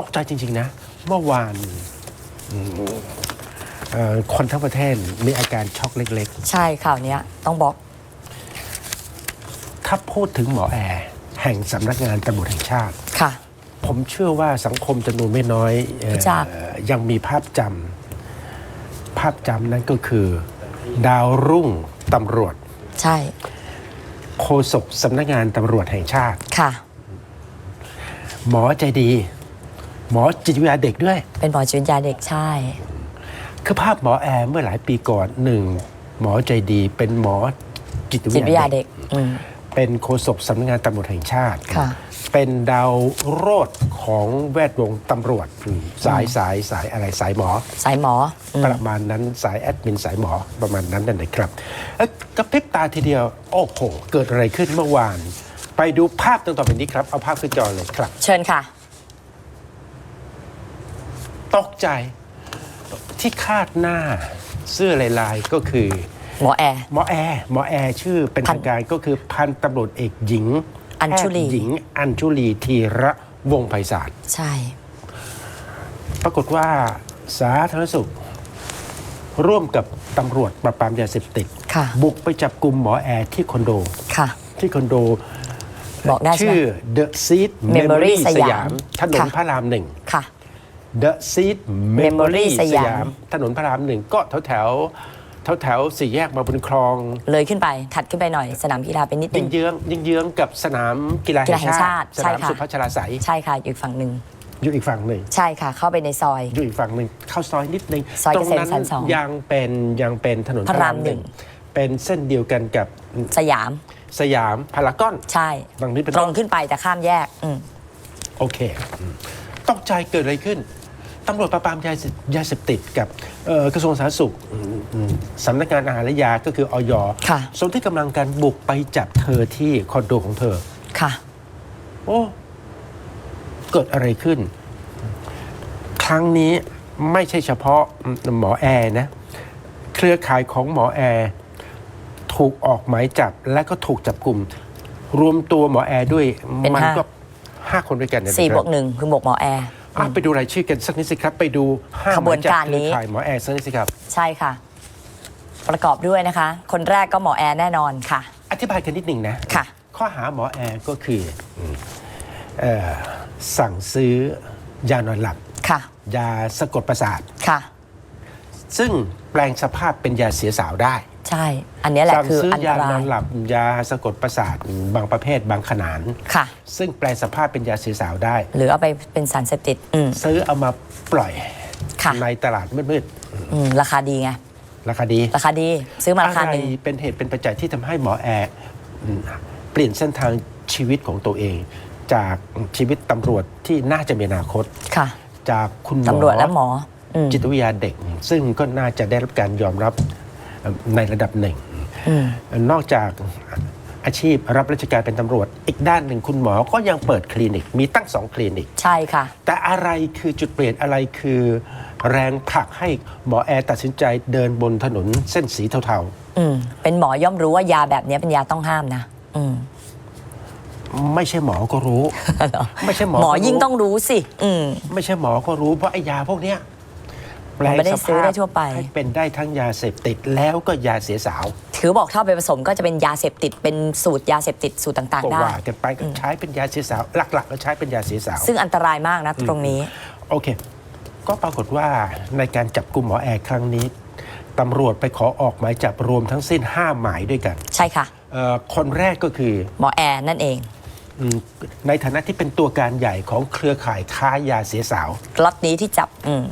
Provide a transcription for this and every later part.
ตกใจจริง ๆ นะ เมื่อวานอืมเอ่อคนทั้งประเทศมีอาการช็อกเล็ก ใช่ข่าวเนี้ยต้องบอก ๆ ถ้าพูดถึงหมอแอร์แห่งสำนักงานตำรวจแห่งชาติ ค่ะ ผมเชื่อว่าสังคมจำนวนไม่น้อยเอ่อรู้จักยังมีภาพจำภาพจำนั้นก็คือ ดาวรุ่งตำรวจ ใช่โฆษกสำนักงานตำรวจแห่งชาติ ค่ะ หมอใจดี หมอจิตวิทยาเด็กด้วย เป็นหมอจิตวิทยาเด็กใช่ คือภาพหมอแอร์เมื่อหลายปีก่อนหนึ่งหมอใจดีเป็นหมอจิตวิจิตทวิทยายาเด็เด็กกอืม เป็นโฆษกสำนักงานตำรวจแห่งชาติ ค่ะ เป็นดาวโรดของแวดวงตำรวจอืมสายสายสายอะไรสายหมอสายหมออืมประมาณนั้นสายแอดมินสายหมอประมาณนั้นนั่นเองครับเอ้ยกระพริบตาทีเดียว โอ้โห เกิดอะไรขึ้นเมื่อวาน ไปดูภาพต่อไปนี้ครับ เอาภาพขึ้นจอเลยครับ เชิญค่ะ ตกใจที่คาดหน้าเสื้อลายลายๆก็คือ หมอแอร์ หมอแอร์หมอแอร์ชื่อเป็นพัน ทางการก็คือพันตำรวจเอกหญิงอัญชุลี แพทย์หญิงอัญชุลีธีระวงศ์ไพศาล ใช่ ปรากฏว่าสาธารณสุข ร่วมกับตำรวจปราบปรามยาเสพติด ค่ะ บุกไปจับกลุ่มหมอแอร์ที่คอนโด ค่ะ ที่คอนโดบอกได้ใช่ไหม ชื่อ The Seed Memory Memory สสยามยามถนนค่ะ พระรามหนึ่ง ค่ะ The Seed Memory Memory สสยามยาม ถนนพระรามหนึ่งก็แถวแถวแถวแถวๆสี่แยกมาบนคลอง เลยขึ้นไปถัดขึ้นไปหน่อยสนามกีฬาเป็นนิดนึยิงง เยื้องยิงเยื้องกับสนามกีฬากีฬาแห่แห่งงชาชาติติใช่สนามค่ะ สุพัชราไสยใช่ค่ะอยู่อีกฝั่งหนึ่งอยู่อีกฝั่งหนึ่ง ใช่ค่ะ เข้าไปในซอย อยู่อีกฝั่งหนึ่งเข้าซอยนิดนึงซอยตเกรงษมนั้นสันต์สองยังเป็นยังเป็นถนนพระรามหนึ่ง เป็นเส้นเดียวกันกับสยามสยามพารากอน ใช่บางนี้เป็น ตรงขึ้นไปแต่ข้ามแยกอืมโอเคอืมตกใจเกิดอะไรขึ้น ตำรวจปราบปรามยาเสพยาเสพติดกับเอ่อกระทรวงสาธารณสุขอืมอืมสำนักงานอาหารและยาก็คืออยค่ะ ส่วนที่กำลังการบุกไปจับเธอที่คอนโดของเธอ ค่ะ โอ้ เกิดอะไรขึ้น ครั้งนี้ไม่ใช่เฉพาะหมอแอร์นะ เครือข่ายของหมอแอร์ถูกออกหมายจับและก็ถูกจับกลุ่ม รวมตัวหมอแอร์ด้วยเป็นมัห้า ก็ห้าคนด้วยกันนะสี่ครับบวกหนึ่งคือบวกหมอแอร์ อะไปดูรายชื่อกันสักนิดสิครับ ไปดูห้าขบวนการหมยนี้เครือข่ายหมอแอร์สักนิดสิครับ ใช่ค่ะ ประกอบด้วยนะคะ คนแรกก็หมอแอร์แน่นอนค่ะ อธิบายกันนิดหนึ่งนะ ค่ะ ข้อหาหมอแอร์ก็คืออืมเอ่อสั่งซื้อยานอนหลับ ค่ะ ยาสะกดประสาท ค่ะ ซึ่งแปลงสภาพเป็นยาเสียสาวได้ ใช่ อันนี้แหละสั่งคือซื้ออันตยานราอยนหลับยาสะกดประสาทบางประเภทบางขนาดค่ะ ซึ่งแปลงสภาพเป็นยาเสียสาวได้ หรือเอาไปเป็นสารเสพติดอืม ซื้อเอามาปล่อยค่ะ ในตลาดมืดอืมราคาดีไง ๆราคาดี ราคาดีซื้อมาราคาอะไรหนึ่งเป็นเหตุเป็นปัจจัยที่ทำให้หมอแอร์อืมเปลี่ยนเส้นทางชีวิตของตัวเอง จากชีวิตตำรวจที่น่าจะมีอนาคต ค่ะ จากคุณหมอตำรวจและหมออืม จิตวิทยาเด็ก ซึ่งก็น่าจะได้รับการยอมรับเอ่อ ในระดับหนึ่งอืมนอกจากอาชีพรับราชการเป็นตำรวจ อีกด้านหนึ่งคุณหมอก็ยังเปิดคลินิก มีตั้งสองคลินิก ใช่ค่ะ แต่อะไรคือจุดเปลี่ยนอะไรคือแรงผลักให้หมอแอร์ตัดสินใจเดินบนถนนเส้นสีเทาอืมเป็นหมอย่อมรู้ว่ายาแบบนี้เป็นยาต้องห้ามนะอืมๆไม่ใช่หมอก็รู้ ไม่ใช่หมอหมอก็รู้ยิ่งต้องรู้สิอืมไม่ใช่หมอก็รู้เพราะไอ้ยาพวกเนี้ย แปลงมันไม่ได้สซื้อภาพได้ทั่วไป ให้เป็นได้ทั้งยาเสพติดแล้วก็ยาเสียสาว ถือบอกถ้าเอาไปผสมก็จะเป็นยาเสพติดเป็นสูตรยาเสพติดสูตรต่างก็ๆ ได้ ว่ากันไปก็ใช้เป็นยาเสียสาว หลักๆก็ใช้เป็นยาเสียสาว ซึ่งอันตรายมากนะตรงนี้ โอเค ก็ปรากฏว่าในการจับกลุ่มหมอแอร์ครั้งนี้ตำรวจไปขอออกหมายจับรวมทั้งสิ้น 5 หมายด้วยกันใช่ค่ะ เอ่อคนแรกก็คือหมอแอร์นั่นเอง อืมในฐานะที่เป็นตัวการใหญ่ของเครือข่ายค้ายาเสียสาว ล็อตนี้ที่จับอืม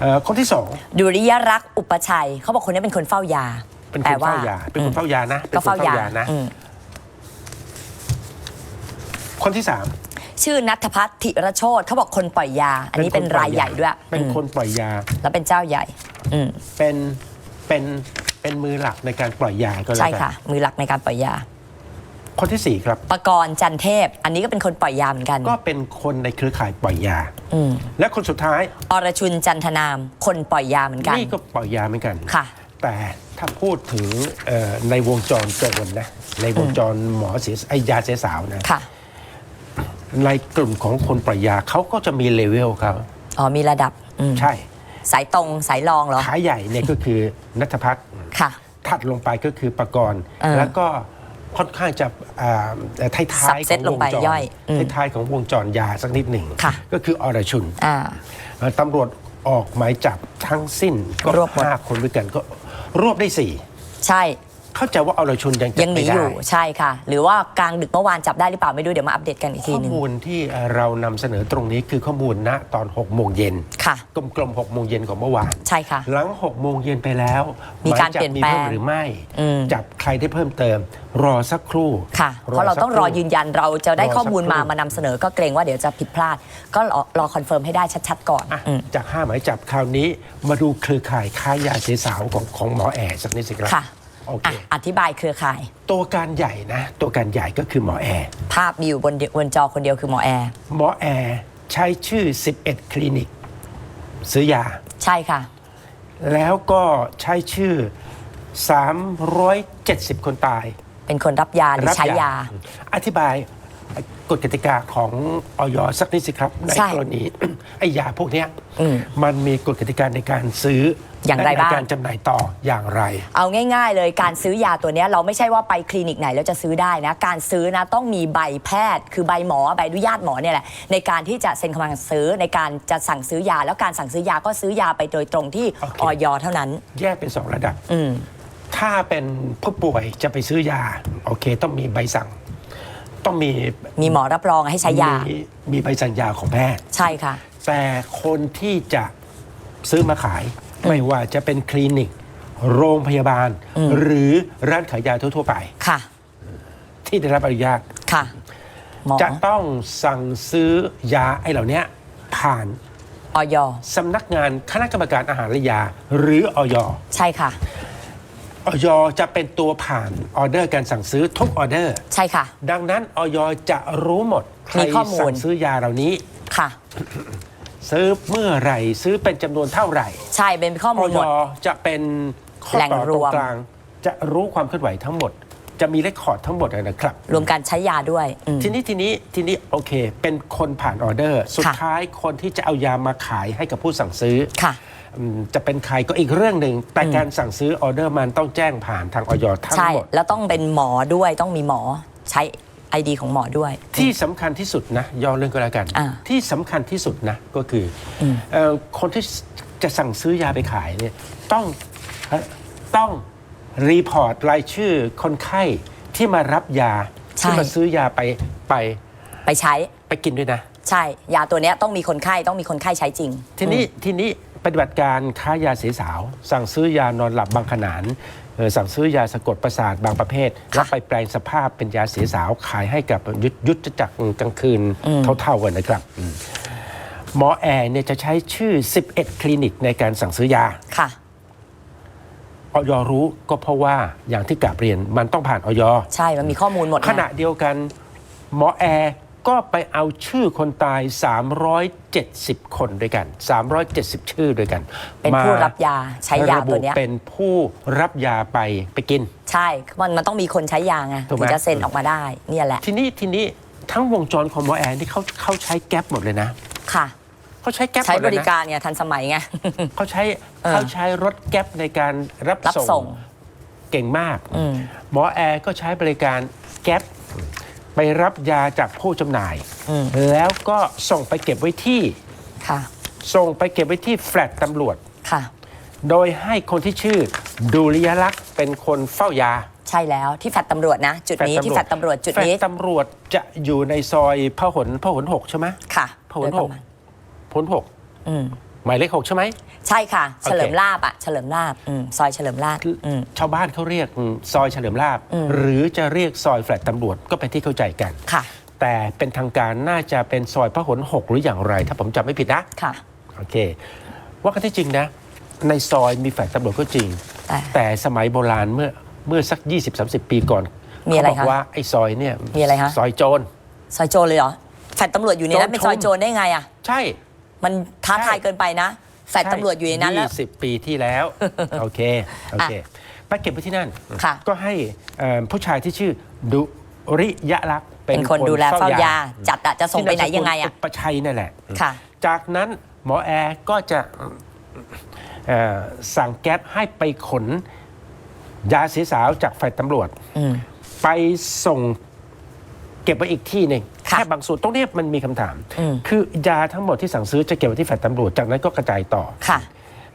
เอ่อคนที่สองดุริยรักษ์อุปชัย เขาบอกคนนี้เป็นคนเฝ้ายาเป็นคแปลนว่าเฝ้ายา เป็นคนเฝ้ายานะป็นก็คนเฝ้ายานะ อืมคนที่สามชื่อนัทพัฒน์ธิรโชตเขาบอกคนปล่อยยา อันนี้เป็นรายใหญ่ด้วยเป็นอืมคนปล่อยยาแล้วเป็นเจ้าใหญ่ อืมเป็นเป็นเป็นมือหลักในการปล่อยยาก็แล้วใช่กัค่ะมือหลักในการปล่อยยา คนที่สี่ครับปกรณ์จันเทพ อันนี้ก็เป็นคนปล่อยยาเหมือนกัน ก็เป็นคนในเครือข่ายปล่อยยา อืมและคนสุดท้ายอรชุนจันทนาม คนปล่อยยาเหมือนกัน นี่ก็ปล่อยยาเหมือนกัน ค่ะ แต่ถ้าพูดถึงเอ่อในวงจรโจรนะในวงจรหมอเสียไอยาเสียสาวนะค่ะ ในกลุ่มของคนปล่อยยาเขาก็จะมีเลเวลครับอ๋อ มีระดับอืมใช่สายตรงสายรองเหรอ ขาใหญ่เนี่ยก็คือนัทพัฒน์ค่ะ ถัดลงไปก็คือประกรณ์เออ แล้วก็ ค่อนข้างจะอ่าท้ายท้ายๆสับเซขตองลวงงไปจรย่อยอืมท้ายๆของวงจรยาสักนิดหนึ่ง ค่ะ ก็คืออรชุน อ่า เอ่อตำรวจออกหมายจับทั้งสิ้นก็รวบหมด ห้าคนด้วยกันก็รวบได้สี่ ใช่ เข้าใจว่าอรชุนยังจัยับงหนีไม่อได้ยู่ใช่ค่ะ หรือว่ากลางดึกเมื่อวานจับได้หรือเปล่าไม่รู้เดี๋ยวมาอัปเดตกันอีกทีข้อหนึงมูลที่เรานำเสนอตรงนี้คือข้อมูลณตอน6โมงเย็นค่ะ กลมๆ6โมงเย็นของเมื่อวาน ใช่ค่ะ หลัง6โมงเย็นไปแล้วมีการหยจับเปลี่ยนแปลงมีเพิ่มหรือไม่ อืม จับใครได้เพิ่มเติม รอสักครู่ ค่ะ เพราะเราต้องรอยืนยันเราจะได้รอสักข้อมูลมาครู่มานำเสนอก็เกรงว่าเดี๋ยวจะผิดพลาด ก็รอรอคอนเฟิร์มให้ได้ชัดๆก่อนอะอืมจากห้าหมายจับคราวนี้มาดูเครือข่ายค้ายาเสสาวของของหมอแอร์สักนิดสิครับ ค่ะ โอเคอะอธิบายเครือข่าย ตัวการใหญ่นะ ตัวการใหญ่ก็คือหมอแอร์ ภาพมีอยู่บนเดียวบนจอคนเดียวคือหมอแอร์ หมอแอร์ใช้ชื่อ 11 คลินิก ซื้อยา ใช่ค่ะ แล้วก็ใช้ชื่อ 370 คนตาย เป็นคนรับยาหรือใช้ยา อธิบาย กฎกติกาของออยสักนิดสิครับในใช่กรณี ไอ้ยาพวกเนี้ยอืมมันมีกฎกติกาในการซื้ออย่างไรและบ้าง ในการจำหน่ายต่ออย่างไร เอาง่าย ๆ เลยการซื้อยาตัวเนี้ยเราไม่ใช่ว่าไปคลินิกไหนแล้วจะซื้อได้นะ การซื้อนะต้องมีใบแพทย์ คือใบหมอใบอนุญาตหมอเนี่ยแหละในการที่จะเซ็นคำสั่งซื้อในการจะสั่งซื้อยา แล้วการสั่งซื้อยาก็ซื้อยาไปโดยตรงที่โอเค ออยเท่านั้น แยกเป็นสองระดับ อืม ถ้าเป็นผู้ป่วยจะไปซื้อยา โอเค ต้องมีใบสั่ง ต้องมีมีหมอรับรองให้ใช้ยามีมีใบสั่งยาของแพทย์ ใช่ค่ะ แต่คนที่จะซื้อมาขาย ไม่ว่าจะเป็นคลินิก โรงพยาบาลอืมหรือร้านขายยาทั่ว ๆ ไป ค่ะ ที่ได้รับอนุญาตค่ะหมอจะต้องสั่งซื้อยาไอ้เหล่านี้ผ่านออยสำนักงานคณะกรรมการอาหารและยา หรืออยใช่ค่ะ อยจะเป็นตัวผ่านออเดอร์การสั่งซื้อทุกออเดอร์ ใช่ค่ะ ดังนั้นอยจะรู้หมดใครมีข้อมูล สั่งซื้อยาเหล่านี้ ค่ะ ซื้อเมื่อไหร่ ซื้อเป็นจำนวนเท่าไหร่ใช่เป็นข้ออมูลอหมด จะเป็นข้อแหล่งต่อรตรงวมกลาง จะรู้ความเคลื่อนไหวทั้งหมด จะมีเรคคอร์ดทั้งหมดนะครับ รวมการใช้ยาด้วยอืม ทีนี้ทีนี้ทีนี้โอเค เป็นคนผ่านออเดอร์ สุดค่ะ ท้ายคนที่จะเอายามาขายให้กับผู้สั่งซื้อ ค่ะ อืมจะเป็นใครก็อีกเรื่องหนึ่ง แต่อืมการสั่งซื้อออเดอร์มันต้องแจ้งผ่านทางออยทั้งใช่ หมด แล้วต้องเป็นหมอด้วยต้องมีหมอใช้ไอดีของหมอด้วย ที่สำคัญที่สุดนะย่อเรื่องก็แล้วกัน อ่าที่สำคัญที่สุดนะก็คืออมเอ่อคนที่จะสั่งซื้อยาไปขายเนี่ยต้องเอ่อต้องรีพอร์ตรายชื่อคนไข้ที่มารับยา ใช่ ที่มาซื้อยาไปไปไปใช้ไปกินด้วยนะ ใช่ ยาตัวเนี้ยต้องมีคนไข้ต้องมีคนไข้ใช้จริง ทีนี้ทีนี้ ปฏิบัติการค้ายาเสียสาว สั่งซื้อยานอนหลับบางขนานเอ่อสั่งซื้อยาสะกดประสาทบางประเภท แล้วไปแปลงสภาพเป็นยาเสียสาวขายให้กับยุทธยุทธจักรกลางคืนอืมเท่าๆกันนะครับอืมหมอแอร์เนี่ยจะใช้ชื่อ 11 คลินิกในการสั่งซื้อยาค่ะออยรู้ก็เพราะว่าอย่างที่กราบเรียนมันต้องผ่านออยใช่มันมีข้อมูลหมดขณะเดียวกันหมอแอร์ ก็ไปเอาชื่อคนตาย 370 คนด้วยกัน 370 ชื่อด้วยกันเป็นผู้รับยาใช้ยาตัวเนี้ยระบุเป็นผู้รับยาไปไปกิน ใช่มันมันต้องมีคนใช้ยาไงถูกไหมถึงจะเซ็นออกมาได้เนี่ยแหละ ทีนี้ทีนี้ทั้งวงจรของหมอแอร์นี่เขาเขาใช้แก๊ปหมดเลยนะ ค่ะเขาใช้แก๊ปหใช้มดบเลยรินะการเนี่ยทันสมัยไงเขาใช้เออเขาใช้รถแก๊ปในการรับรับส่ส่งงเก่งมากอืมหมอแอร์ก็ใช้บริการแก๊ป ไปรับยาจากผู้จำหน่าย อืม แล้วก็ส่งไปเก็บไว้ที่ ค่ะ ส่งไปเก็บไว้ที่แฟลตตำรวจ ค่ะ โดยให้คนที่ชื่อดุริยลักษณ์เป็นคนเฝ้ายา ใช่แล้วที่แฟลตตำรวจนะ จุดนี้ที่แฟลตตำรวจจุดนี้ แฟลตตำรวจจะอยู่ในซอยพหลพหลหกใช่ไหม ค่ะพหลโดยหประก มาณพหลหกอืม หมายเลขหกใช่ไหม ใช่ค่ะโอเคเฉลิมลาบอะเฉลิมลาบอืมซอยเฉลิมลาบอืมชาวบ้านเขาเรียกซอยเฉลิมลาบอืม หรือจะเรียกซอยแฟลตตำรวจก็เป็นที่เข้าใจกัน ค่ะแต่เป็นทางการน่าจะเป็นซอยพหลหกหรืออย่างไร ถ้าผมจำไม่ผิดนะ ค่ะ โอเค ว่ากันที่จริงนะ ในซอยมีแฟลตตำรวจก็จริง แต่ แต่สมัยโบราณเมื่อเมื่อสัก 20-30 ปีก่อนมีอะไรเขาบอกคะว่าไอ้ซอยเนี่ยมีอะไรคะ ซอยโจร ซอยโจรเลยเหรอแฟลตตำรวจอยู่ในนั้นโจรเป็นซอยโจรได้ไงอะ ใช่ มันท้าทายใช่เกินไปนะแฟลตตำรวจอยู่ในนั้นแล้วยี่สิบปีที่แล้ว โอเค โอเคไปเก็บไว้ที่นั่น ค่ะก็ให้เอ่อผู้ชายที่ชื่อดุริยะลักษณ์เป็นเป็นคนดูแลเฝ้ายา จัดอะจะส่งไปไหนที่ามสกุลยังไงอะอุปชัยนั่นแหละค่ะจากนั้นหมอแอร์ก็จะเอ่อสั่งแก๊ปให้ไปขนยาสีสาวจากฝ่ายตำรวจอืมไปส่งเก็บไว้อีกที่หนึ่งค่ะแค่บางส่วนตรงนี้มันมีคำถามอืมคือยาทั้งหมดที่สั่งซื้อจะเก็บไว้ที่ฝ่ายตำรวจจากนั้นก็กระจายต่อค่ะ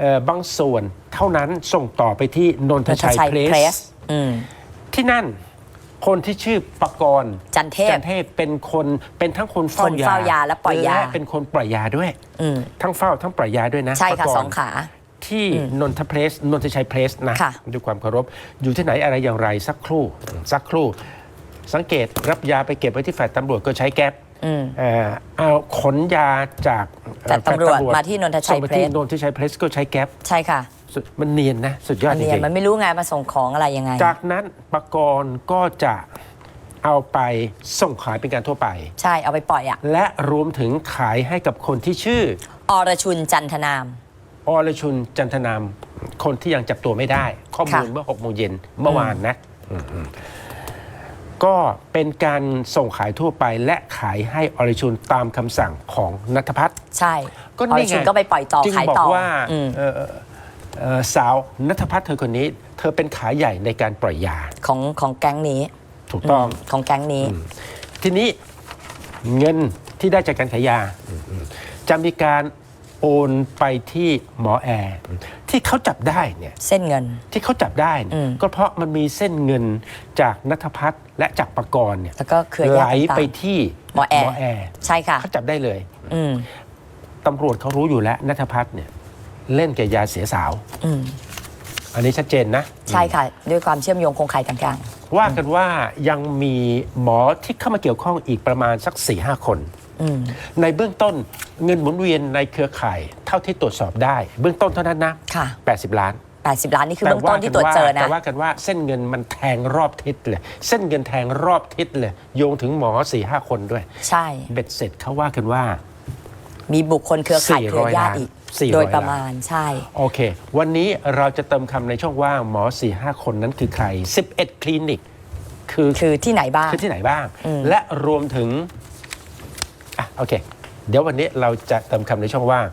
เอ่อบางส่วนเท่านั้นส่งต่อไปที่นนทชัยเพลเพรสสอืมที่นั่นคนที่ชื่อปกรณ์จันเทพจันเทพเป็นคนเป็นทั้งคนเฝ้าคนเฝ้ายาและปล่อยยาและเป็นคนปล่อยยาด้วยอืมทั้งเฝ้าทั้งปล่อยยาด้วยนะใช่ค่ะปกรณ์สองขาที่นนทเพลสนนทชัยเพลสนะค่ะด้วยความเคารพอยู่ที่ไหนอะไรอย่างไรสักครู่สักครู่ สังเกตรับยาไปเก็บไว้ที่ฝ่ายตำรวจก็ใช้แก๊ปอืม เอ่อเอาขนยาจากเอ่อจากตำรวจฝ่ยมาที่นนทชัยส่งไปที่เพลสนนทชัยเพลสก็ใช้แก๊ปใช่ค่ะสุดมันเนียนนะ สุดยอดอันจเนี้ยริงมันไม่รู้ไงมาส่งของอะไรยังไง ๆจากนั้นปกรณ์ก็จะเอาไปส่งขายเป็นการทั่วไป ใช่เอาไปปล่อยอะและรวมถึงขายให้กับคนที่ชื่อ อรชุนจันทนาม อรชุนจันทนามคนที่ยังจับตัวไม่ได้ ข้อมูลค่ะ เมื่อ6โมงเย็นเมื่อวานนะอืม ก็เป็นการส่งขายทั่วไปและขายให้อรชุนตามคำสั่งของนัทพัฒน์ใช่ก็อรนี่ชุไงนก็ไปปล่อยต่อจึงขายบอต่กอว่าอืมเอ่อเอ่อสาวนัทพัฒน์เธอคนนี้ เธอเป็นขายใหญ่ในการปล่อยยาของของแก๊งนี้ ถูกต้องมของแก๊งนี้ ทีนี้เงินที่ได้จากการขายยาจะมีการ โอนไปที่หมอแอร์ที่เขาจับได้เนี่ยเส้นเงิน ที่เขาจับได้เนี่ยอืมก็เพราะมันมีเส้นเงินจากนัทพัฒน์และจากประกรณ์เนี่ยแล้วก็เครือไหลญาติต่างไปที่หมอแอร์แอร์ใช่ค่ะเขาจับได้เลยอืมตำรวจเขารู้อยู่แล้วนัทพัฒน์เนี่ยเล่นกับยาเสียสาวอืมอันนี้ชัดเจนนะ ใช่ค่ะ ด้วยความเชื่อมโยงโครงข่ายต่างว่ากันว่ายังมีหมอที่เข้ามาเกี่ยวข้องอีกประมาณสัก4ี่ห้าคนๆอืมในเบื้องต้น เงินหมุนเวียนในเครือข่าย เท่าที่ตรวจสอบได้ เบื้องต้นเท่านั้นนะค่ะ 80 ล้าน 80 ล้านนี่คือเบื้องต้นที่ตรวจเจอนะแต่ว่ากันว่าเส้นเงินมันแทงรอบทิศเลย เส้นเงินแทงรอบทิศเลย โยงถึงหมอ4ี่ห้าคนด้วย ใช่ เบ็ดเสร็จเขาว่ากันว่า มีบุคคลเครือข่าย400เครือญาติอีกล้าน400โดยประมาณใช่ โอเค วันนี้เราจะเติมคำในช่องว่างหมอ4ี่ห้าคนนั้นคือใคร 11 คลินิก คือคือที่ไหนบ้างคือที่ไหนบ้างอืมและรวมถึงอะโอเค เดี๋ยววันนี้เราจะเติมคำในช่องว่าง